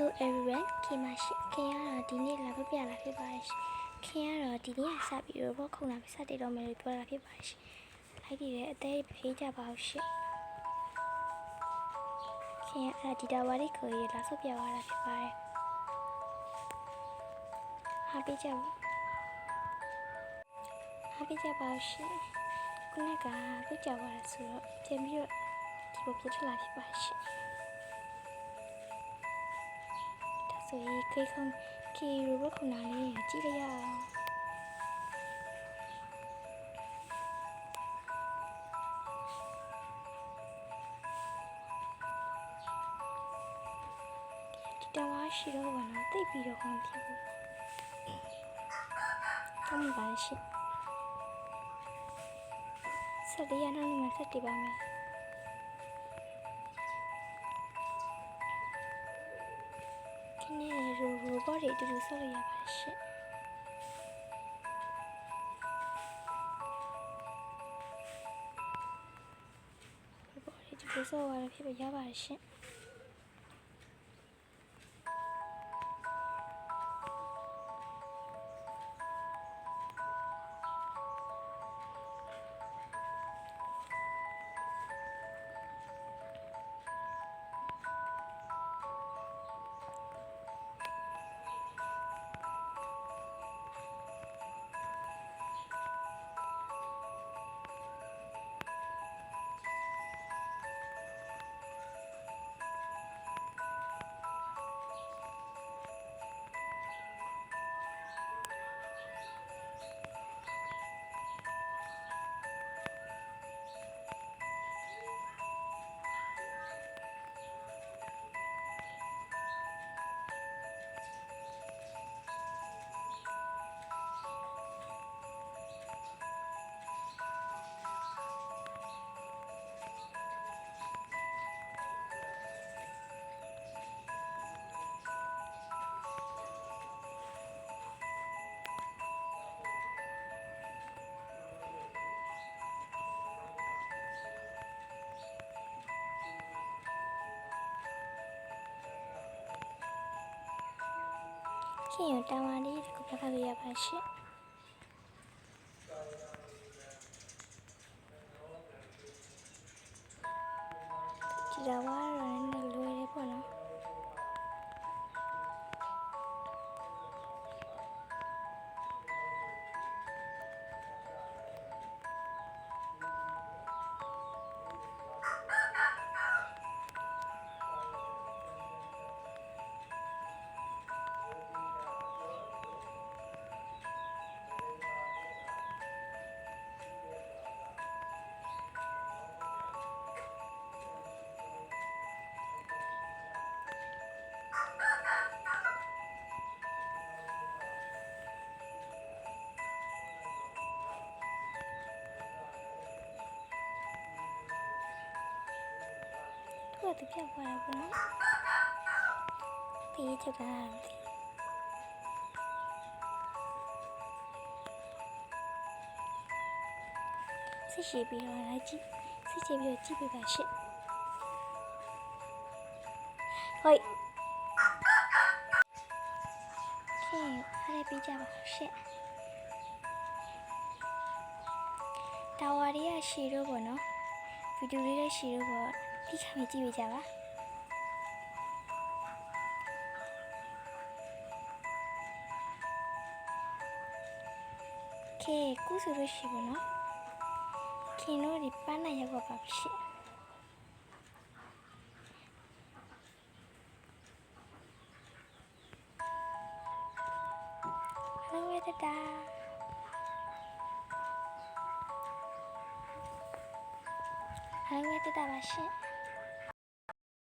Hello everyone ခင်မရှိခင်ရတော့ဒီနေ့လာပြပြလာဖြစ်ပါတယ်ရှင်ခင်ရတော့ဒီနေ့ကစပြီးတော့ဘောခုံလာပြီးစတင်တော့မယ်လို့ပြောတာဖြစ်ပါတယ်ရှင်လိုက်တည်တဲ့အသေးဖေးကြပါဦးရှင်ခင်ရအဲ့ဒီတာဝါရီကိုရလာဆုပ်ပြသွားတာဖြစ်ပါတယ်ဟာပေးကြဘူးဟာပေးကြပါဦးရှင်ခုနကပြကြသွားတာဆိုတော့ပြန်ပြီးတော့ဒီလိုပြထလာဖြစ်ပါတယ်ရှင် ဆိုရင်ခေခုံခေရူရခုနာလေးကြည့်လိုက်ရအောင်ဒီတဝါရှိတော့ဘာလို့တိတ်ပြီးတော့ကောင်းဖြစ်ဘူးကောင်းပါရှိဆက်ရအောင်လည်းဆက်တည်ပါမယ် တွေအတူတူဆောက်ရရပါရှင့်ရူဘော်တွေအတူတူဆောက်ရတာဖြစ်ရပါရှင့် ခင်ရတဝါလေးတစ်ခုပြခတ်ရရပါရှင့်ဒီတော့ဝါရလည်းလွယ် သူကတပြက်ပါရပါတော့ဖေးချက်ကမသိစစ်ရှိပြီးတော့လိုက်ကြည့်စစ်ရှိပြီးတော့ကြည့်ပြပါရှင့်ဟိုခင်အားရပြီးကြပါရှင့်တာဝါရီရရှီတော့ဘောနော်ဗီဒီယိုလေးလည်းရှီတော့ဘော ဒီခါမြကြည့်ပြကြပါခေကုဆိုလို့ရှိဘောနော်ခင်တို့ဒီပန်းနိုင်ရောက်ပါပြီရှင့်ဟလိုဝေတတာဟလိုဝေတတာပါရှင့်